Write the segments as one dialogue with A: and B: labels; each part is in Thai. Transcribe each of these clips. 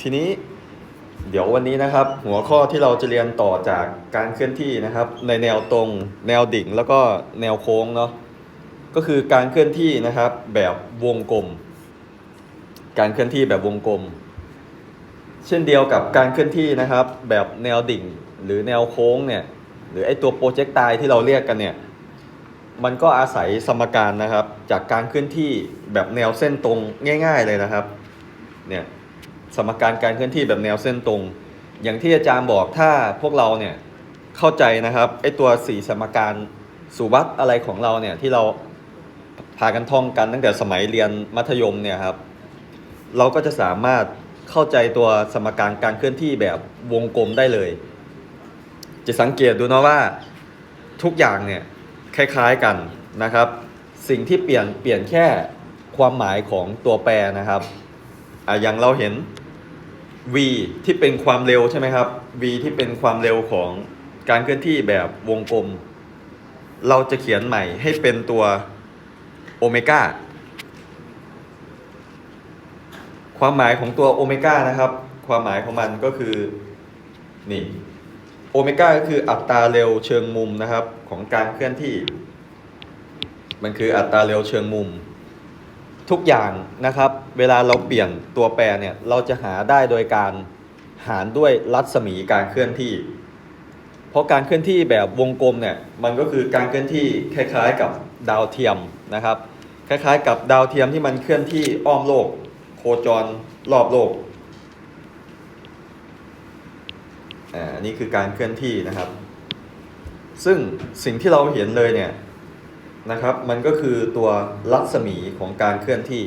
A: ทีนี้เดี๋ยววันนี้นะครับ หัวข้อที่เราจะเรียนต่อจากการเคลื่อนที่นะครับ ในแนวตรง แนวดิ่งแล้วก็แนวโค้งเนาะก็คือการเคลื่อนที่นะครับ แบบวงกลม การเคลื่อนที่แบบวงกลม เช่นเดียวกับการเคลื่อนที่นะครับ แบบแนวดิ่งหรือแนวโค้งเนี่ยหรือไอตัวโปรเจกต์ไตที่เราเรียกกันเนี่ยมันก็อาศัยสมการนะครับ จากการเคลื่อนที่แบบแนวเส้นตรงง่าย ๆเลยนะครับเนี่ย สมการการเคลื่อนที่แบบแนวเส้นตรง อย่างที่อาจารย์บอกถ้าพวกเราเนี่ยเข้าใจนะครับไอตัวสี่สมการสุวัตอะไรของเราเนี่ยที่เราพากันท่องกันตั้งแต่สมัยเรียนมัธยมเนี่ยครับ เราก็จะสามารถเข้าใจตัวสมการการเคลื่อนที่แบบวงกลมได้เลย จะสังเกตดูนะว่าทุกอย่างเนี่ยคล้ายๆกันนะครับ สิ่งที่เปลี่ยนเปลี่ยนแค่ความหมายของตัวแปรนะครับอะอย่างเราเห็น v ที่เป็นความเร็วใช่ไหมครับ v ที่เป็นความเร็วของการเคลื่อนที่แบบวงกลม เราจะเขียนใหม่ให้เป็นตัวโอเมก้าความหมายของตัวโอเมก้านะครับ ความหมายของมันก็คือ นี่โอเมก้าก็คืออัตราเร็วเชิงมุมนะครับ ของการเคลื่อนที่ มันคืออัตราเร็วเชิงมุม ทุกอย่างนะครับ เวลาเราเปลี่ยนตัวแปรเนี่ยเราจะหาได้โดยการหารด้วยรัศมีการเคลื่อนที่ เพราะการเคลื่อนที่แบบวงกลมเนี่ยมันก็คือการเคลื่อนที่คล้ายๆกับดาวเทียมนะครับ คล้ายๆ กับดาวเทียมที่มันเคลื่อนที่อ้อมโลก โคจรรอบโลกอ่าอันนี่คือการเคลื่อนที่นะครับ ซึ่งสิ่งที่เราเห็นเลยเนี่ย นะครับ มันก็คือตัวรัศมีของการเคลื่อนที่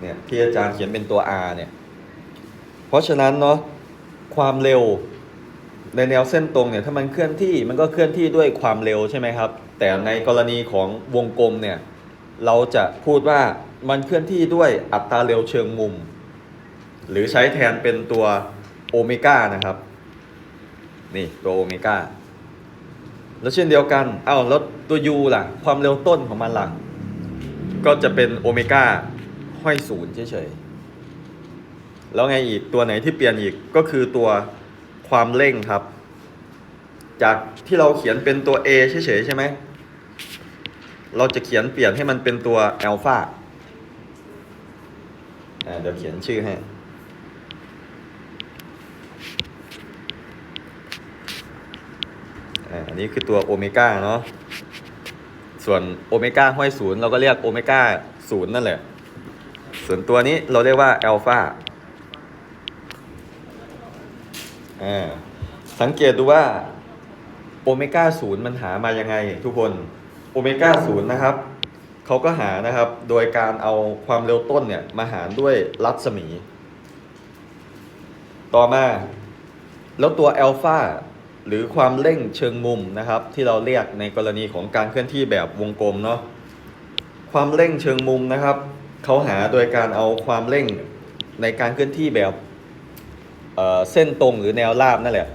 A: เนี่ยที่อาจารย์เขียนเป็นตัว R เนี่ย เพราะฉะนั้นเนาะความเร็วในแนวเส้นตรงเนี่ยถ้ามันเคลื่อนที่มันก็เคลื่อนที่ด้วยความเร็วใช่ไหมครับ แต่ในกรณีของวงกลมเนี่ยเราจะพูดว่ามันเคลื่อนที่ด้วยอัตราเร็วเชิงมุม หรือใช้แทนเป็นตัวโอเมก้านะครับ นี่ตัวโอเมก้า แล้วเช่นเดียวกันเอ้าแล้วตัว u ล่ะ ความเร็วต้นของมันล่ะ ก็จะเป็นโอเมก้าห้อยศูนย์เฉยๆ แล้วไงอีกตัวไหนที่เปลี่ยนอีกก็คือตัวความเร่งครับ จากที่เราเขียนเป็นตัว a เฉยๆ ใช่ไหม เราจะเขียนเปลี่ยนให้มันเป็นตัวอัลฟาเดี๋ยวเขียนชื่อให้ อ่าอั นี้คือตัวโอเมก้าเนาะส่วนโอเมก้าห้อยศูนย์เราก็เรียกโอเมก้าศูนย์นั่นแหละ ส่วนตัวนี้เราเรียกว่าอัลฟาอ่าสังเกตดูว่าโอเมก้าศูนย์มันหามายังไงทุกคนโอเมก้าศูนย์นะครับเขาก็หานะครับ โดยการเอาความเร็วต้นเนี่ยมาหารด้วยรัศมี ต่อมา แล้วตัวอัลฟา หรือความเร่งเชิงมุมนะครับ ที่เราเรียกในกรณีของการเคลื่อนที่แบบวงกลมเนาะความเร่งเชิงมุมนะครับเขาหาโดยการเอาความเร่งในการเคลื่อนที่แบบเเส้นตรงหรือแนวราบนั่นแหละ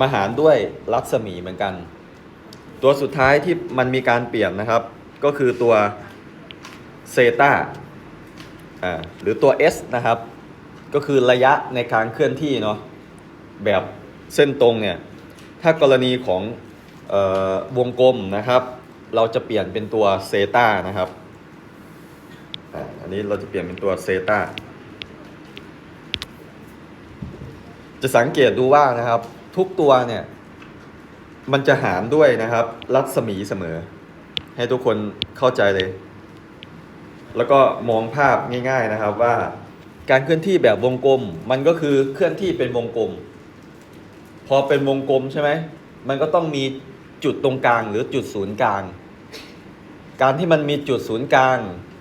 A: มาหารด้วยรัศมีเหมือนกัน ตัวสุดท้ายที่มันมีการเปลี่ยนนะครับ ก็คือตัวเซตาอ่าหรือตัว S นะครับ ก็คือระยะในการเคลื่อนที่เนาะแบบเส้นตรงเนี่ย ถ้ากรณีของออวงกลมนะครับ เราจะเปลี่ยนเป็นตัวเซตานะครับอันนี้เราจะเปลี่ยนเป็นตัวเซตาจะสังเกตดูว่านะครับ ทุกตัวเนี่ย มันจะหารด้วยนะครับ รัศมีเสมอ ให้ทุกคนเข้าใจเลย แล้วก็มองภาพง่าย ๆนะครับว่าการเคลื่อนที่แบบวงกลม มันก็คือเคลื่อนที่เป็นวงกลม พอเป็นวงกลมใช่ไหม มันก็ต้องมีจุดตรงกลางหรือจุดศูนย์กลาง การที่มันมีจุดศูนย์กลาง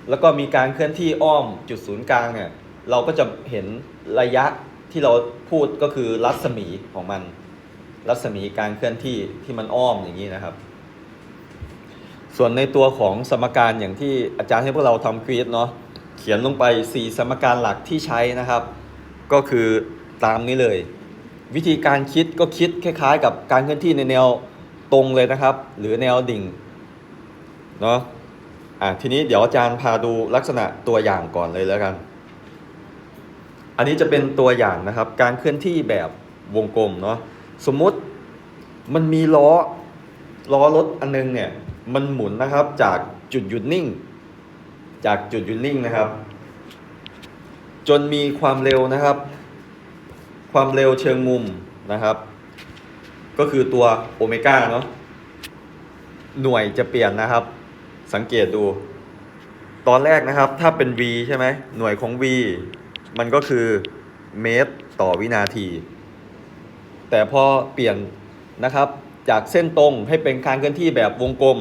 A: แล้วก็มีการเคลื่อนที่อ้อมจุดศูนย์กลางเนี่ย เราก็จะเห็นระยะที่เราพูดก็คือรัศมีของมัน รัศมีการเคลื่อนที่ที่มันอ้อมอย่างนี้นะครับ ส่วนในตัวของสมการอย่างที่อาจารย์ให้พวกเราทำควีสเนาะ เขียนลงไป 4 สมการหลักที่ใช้นะครับ ก็คือตามนี้เลย วิธีการคิดก็คิดคล้ายๆ กับการเคลื่อนที่ในแนวตรงเลยนะครับ หรือแนวดิ่งเนาะอะทีนี้เดี๋ยวอาจารย์พาดูลักษณะตัวอย่างก่อนเลยแล้วกัน อันนี้จะเป็นตัวอย่างนะครับ การเคลื่อนที่แบบวงกลมเนาะสมมุติมันมีล้อล้อรถอันนึงเนี่ยมันหมุนนะครับจากจุดหยุดนิ่ง จากจุดหยุดนิ่งนะครับ จนมีความเร็วนะครับ ความเร็วเชิงมุมนะครับ ก็คือตัวโอเมก้าเนาะหน่วยจะเปลี่ยนนะครับ สังเกตดู ตอนแรกนะครับถ้าเป็น v ใช่ไหมหน่วยของ v มันก็คือเมตรต่อวินาที แต่พอเปลี่ยนนะครับจากเส้นตรงให้เป็นการเคลื่อนที่แบบวงกลม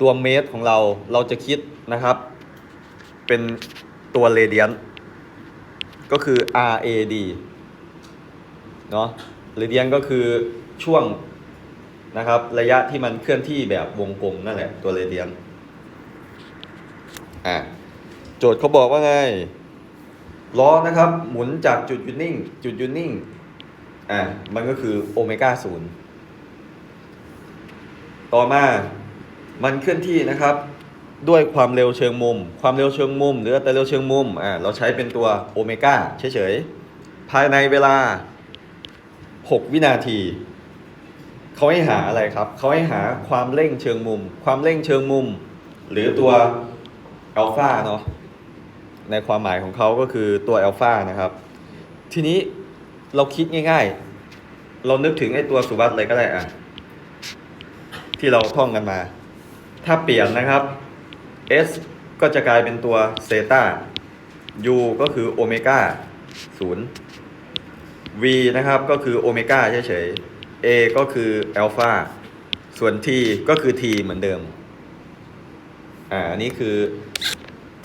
A: ตัวเมตรของเราเราจะคิดนะครับ เป็นตัวเรเดียนก็คือ RAD เนาะเรเดียนก็คือช่วงนะครับระยะที่มันเคลื่อนที่แบบวงกลมนั่นแหละตัวเรเดียนอะโจทย์เขาบอกว่าไงล้อนะครับ หมุนจากจุดหยุดนิ่ง จุดหยุดนิ่งอะมันก็คือโอเมก้าศูนย์ต่อมามันเคลื่อนที่นะครับ ด้วยความเร็วเชิงมุม ความเร็วเชิงมุม หรืออัตราเร็วเชิงมุมอ่าเราใช้เป็นตัวโอเมก้าเฉยๆภายในเวลา 6 วินาที เขาให้หาอะไรครับ เขาให้หาความเร่งเชิงมุม ความเร่งเชิงมุม หรือตัวอัลฟาเนาะในความหมายของเขาก็คือตัวอัลฟานะครับ ทีนี้เราคิดง่าย ๆ เรานึกถึงไอ้ตัวสุวัตเลยก็ได้อะที่เราท่องกันมา ถ้าเปลี่ยนนะครับ S ก็จะกลายเป็นตัวเซตา U ก็คือโอเมก้าศูนย์ V นะครับก็คือโอเมก้าเฉยๆ A ก็คืออัลฟาส่วน T ก็คือ T เหมือนเดิม อ่าอันนี้คือ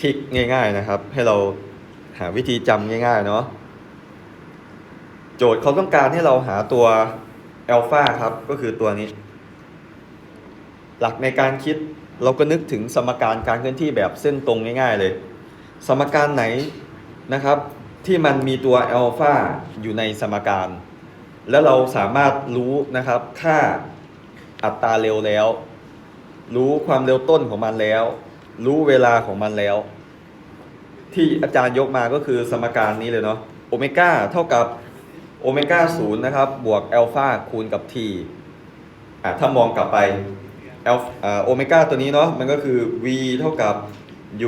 A: ทิกง่าย ๆนะครับ ให้เราหาวิธีจำง่ายๆเนาะโจทย์เขาต้องการให้เราหาตัวอัลฟาครับก็คือตัวนี้ หลักในการคิดเราก็นึกถึงสมการการเคลื่อนที่แบบเส้นตรงง่ายๆเลย สมการไหนนะครับ ที่มันมีตัวอัลฟาอยู่ในสมการ แล้วเราสามารถรู้นะครับค่าอัตราเร็วแล้ว รู้ความเร็วต้นของมันแล้ว รู้เวลาของมันแล้ว ที่อาจารย์ยกมาก็คือสมการนี้เลยเนาะโอเมก้าเท่ากับโอเมก้าศูนย์นะครับ บวกอัลฟาคูณกับทีอะถ้ามองกลับไปแอลโอเมก้าตัวนี้เนาะมันก็คือ v เท่ากับ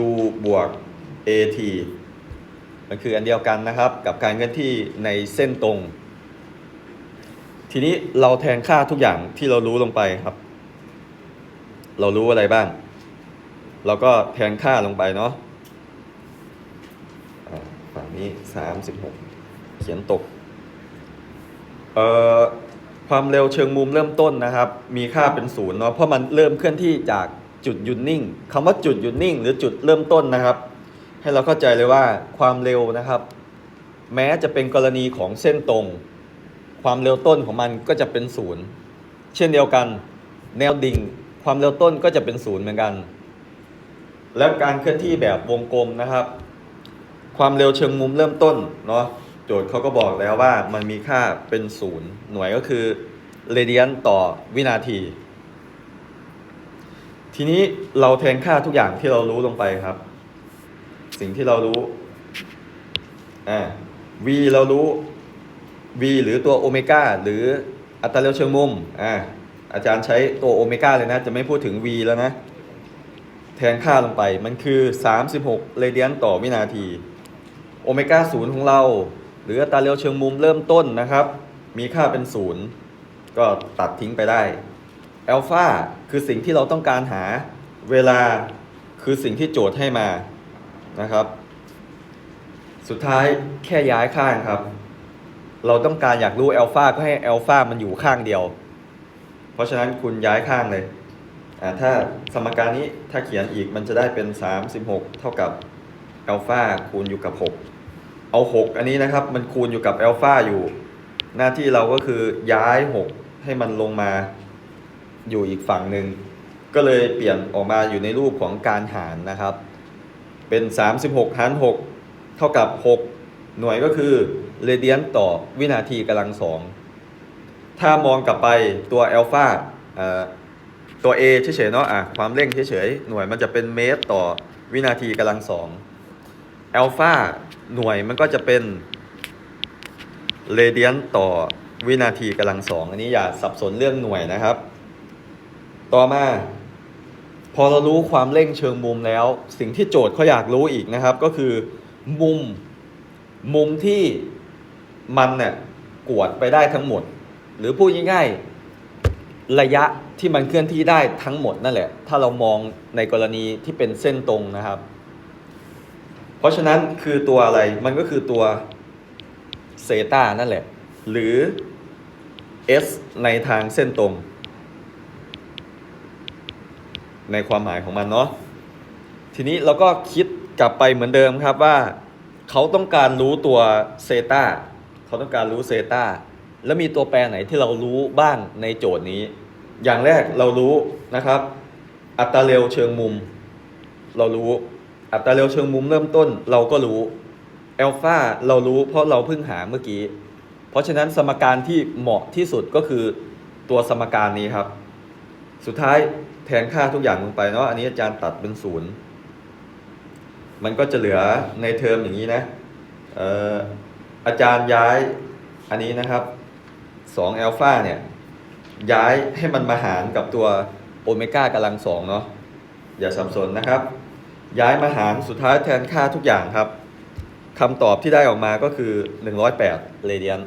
A: u บวก at มันคืออันเดียวกันนะครับ กับการเคลื่อนที่ในเส้นตรง ทีนี้เราแทนค่าทุกอย่างที่เรารู้ลงไปครับ เรารู้อะไรบ้าง เราก็แทนค่าลงไปเนาะฝั่งนี้36เขียนตก เอ่อความเร็วเชิงมุมเริ่มต้นนะครับ มีค่าเป็นศูนย์เนาะเพราะมันเริ่มเคลื่อนที่จากจุดหยุดนิ่งคำว่าจุดหยุดนิ่ง หรือจุดเริ่มต้นนะครับ ให้เราเข้าใจเลยว่าความเร็วนะครับ แม้จะเป็นกรณีของเส้นตรง ความเร็วต้นของมันก็จะเป็นศูนย์เช่นเดียวกัน แนวดิ่ง ความเร็วต้นก็จะเป็นศูนย์เหมือนกัน แล้วการเคลื่อนที่แบบวงกลมนะครับ ความเร็วเชิงมุมเริ่มต้นเนาะโจทย์เขาก็บอกแล้วว่ามันมีค่าเป็นศูนย์หน่วยก็คือเรเดียนต่อวินาที ทีนี้เราแทนค่าทุกอย่างที่เรารู้ลงไปครับ สิ่งที่เรารู้อ่า v เรารู้ v หรือตัวโอเมก้าหรืออัตราเร็วเชิงมุมอ่าอาจารย์ใช้ตัวโอเมก้าเลยนะ จะไม่พูดถึง v แล้วนะ แทนค่าลงไปมันคือ 36เรเดียนต่อวินาทีโอเมก้าศูนย์ของเรา หรืออัตราเร็วเชิงมุมเริ่มต้นนะครับ มีค่าเป็นศูนย์ก็ตัดทิ้งไปได้อัลฟาคือสิ่งที่เราต้องการหาเวลาคือสิ่งที่โจทย์ให้มา นะครับ สุดท้ายแค่ย้ายข้างครับ เราต้องการอยากรู้อัลฟาก็ให้อัลฟามันอยู่ข้างเดียว เพราะฉะนั้นคุณย้ายข้างเลยอ่าถ้าสมการนี้ถ้าเขียนอีกมันจะได้เป็น 36 เท่ากับอัลฟาคูณอยู่กับ 6 เอา 6 อันนี้นะครับมันคูณอยู่กับอัลฟาอยู่ หน้าที่เราก็คือย้าย 6 ให้มันลงมาอยู่อีกฝั่งหนึ่ง ก็เลยเปลี่ยนออกมาอยู่ในรูปของการหารนะครับ เป็น 36 หาร 6 เท่ากับ 6 หน่วยก็คือเรเดียนต่อวินาทีกำลังสองถ้ามองกลับไปตัวอัลฟาตัว A เฉยๆเนาะอะความเร่งเฉยๆหน่วยมันจะเป็นเมตรต่อวินาทีกำลังสองอัลฟาหน่วยมันก็จะเป็นเรเดียนต่อวินาทีกำลังสองอันนี้อย่าสับสนเรื่องหน่วยนะครับ ต่อมา พอเรารู้ความเร่งเชิงมุมแล้ว สิ่งที่โจทย์เขาอยากรู้อีกนะครับ ก็คือมุมมุมที่มันเนี่ยกวดไปได้ทั้งหมด หรือพูดง่ายๆระยะที่มันเคลื่อนที่ได้ทั้งหมดนั่นแหละ ถ้าเรามองในกรณีที่เป็นเส้นตรงนะครับ เพราะฉะนั้นคือตัวอะไรมันก็คือตัวเซตานั่นแหละ หรือ s ในทางเส้นตรง ในความหมายของมันเนาะทีนี้เราก็คิดกลับไปเหมือนเดิมครับว่า เขาต้องการรู้ตัวเซตาเขาต้องการรู้เซตาแล้วมีตัวแปรไหนที่เรารู้บ้างในโจทย์นี้ อย่างแรกเรารู้นะครับ อัตราเร็วเชิงมุม เรารู้อัตราเร็วเชิงมุมเริ่มต้นเราก็รู้เอลฟาเรารู้เพราะเราเพิ่งหาเมื่อกี้ เพราะฉะนั้นสมการที่เหมาะที่สุดก็คือตัวสมการนี้ครับ สุดท้าย แทนค่าทุกอย่างลงไปเนาะอันนี้อาจารย์ตัดเป็นศูนย์มันก็จะเหลือในเทอมอย่างนี้นะเอ่ออาจารย์ย้ายอันนี้นะครับ2อัลฟาเนี่ยย้ายให้มันมาหารกับตัวโอเมก้ากำลังสองเนาะอย่าสับสนนะครับ ย้ายมาหารสุดท้ายแทนค่าทุกอย่างครับคำตอบที่ได้ออกมาก็คือ 108เรเดียน